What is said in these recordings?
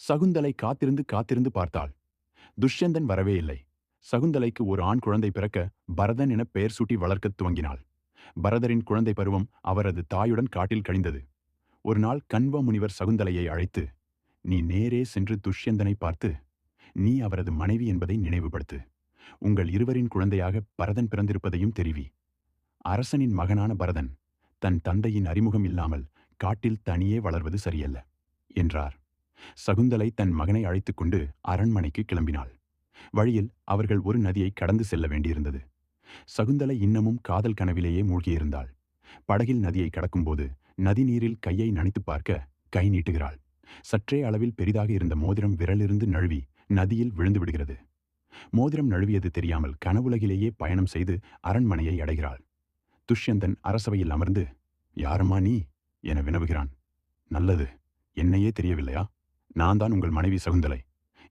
சகுந்தலை காத்திருந்து காத்திருந்து பார்த்தாள். துஷ்யந்தன் வரவே இல்லை. சகுந்தலைக்கு ஒரு ஆண் குழந்தை பிறக்க பரதன் என பெயர் சூட்டி வளர்க்கத் துவங்கினாள். பரதரின் குழந்தை பருவம் அவரது தாயுடன் காட்டில் கழிந்தது. ஒரு நாள் கண்வ முனிவர் சகுந்தலையை அழைத்து நீ நேரே சென்று துஷ்யந்தனை பார்த்து நீ அவரது மனைவி என்பதை நினைவுபடுத்து. உங்கள் இருவரின் குழந்தையாக பரதன் பிறந்திருப்பதையும் தெரிவி. அரசனின் மகனான பரதன் தன் தந்தையின் அறிமுகம் இல்லாமல் காட்டில் தனியே வளர்வது சரியல்ல என்றார். சகுந்தலை தன் மகனை அழைத்துக் கொண்டு அரண்மனைக்கு கிளம்பினாள். வழியில் அவர்கள் ஒரு நதியை கடந்து செல்ல வேண்டியிருந்தது. சகுந்தலை இன்னமும் காதல் கனவிலேயே மூழ்கியிருந்தாள். படகில் நதியை கடக்கும்போது நதி நீரில் கையை நனைத்து பார்க்க கை நீட்டுகிறாள். சற்றே அளவில் பெரிதாக இருந்த மோதிரம் விரலிருந்து நழுவி நதியில் விழுந்து விடுகிறது. மோதிரம் நழுவியது தெரியாமல் கனவுலகிலேயே பயணம் செய்து அரண்மனையை அடைகிறாள். துஷ்யந்தன் அரசவையில் அமர்ந்து யாரம்மா நீ? என வினவுகிறான். நல்லது. என்னையே தெரியவில்லையா? நான் தான் உங்கள் மனைவி சகுந்தலை.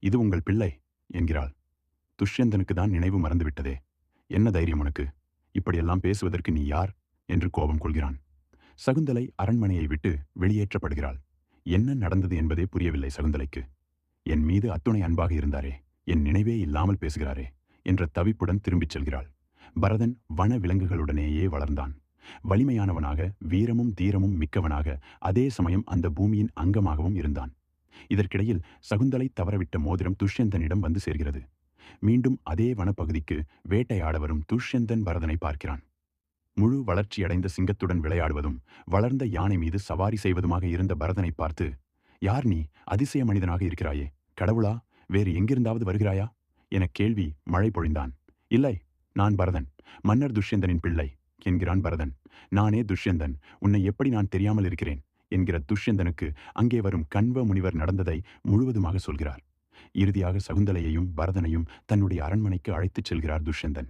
இது உங்கள் பிள்ளை என்கிறாள். துஷ்யந்தனுக்கு தான் நினைவு மறந்துவிட்டதே. என்ன தைரியம் உனக்கு? இப்படியெல்லாம் பேசுவதற்கு நீ யார்? என்று கோபம் கொள்கிறான். சகுந்தலை அரண்மனையை விட்டு வெளியேற்றப்படுகிறாள். என்ன நடந்தது என்பதே புரியவில்லை சகுந்தலைக்கு. என் மீது அத்துணை அன்பாக இருந்தாரே என் நினைவே இல்லாமல் பேசுகிறாரே என்ற தவிப்புடன் திரும்பிச் செல்கிறாள். பரதன் வன விலங்குகளுடனேயே வளர்ந்தான். வலிமையானவனாக வீரமும் தீரமும் மிக்கவனாக அதே சமயம் அந்த பூமியின் அங்கமாகவும் இருந்தான். இதற்கிடையில் சகுந்தலை தவறவிட்ட மோதிரம் துஷ்யந்தனிடம் வந்து சேர்கிறது. மீண்டும் அதே வனப்பகுதிக்கு வேட்டையாட வரும் துஷ்யந்தன் பரதனை பார்க்கிறான். முழு வளர்ச்சியடைந்த சிங்கத்துடன் விளையாடுவதும் வளர்ந்த யானை மீது சவாரி செய்வதுமாக இருந்த பரதனை பார்த்து யார் நீ? அதிசய மனிதனாக இருக்கிறாயே. கடவுளா வேறு எங்கிருந்தாவது வருகிறாயா? என கேள்வி மழை பொழிந்தான். இல்லை நான் பரதன். மன்னர் துஷ்யந்தனின் பிள்ளை என்கிறான் பரதன். நானே துஷ்யந்தன். உன்னை எப்படி நான் தெரியாமல் இருக்கிறேன்? என்கிற துஷ்யந்தனுக்கு அங்கே வரும் கண்வ முனிவர் நடந்ததை முழுவதுமாக சொல்கிறார். இறுதியாக சகுந்தலையையும் பரதனையும் தன்னுடைய அரண்மனைக்கு அழைத்துச் செல்கிறார் துஷ்யந்தன்.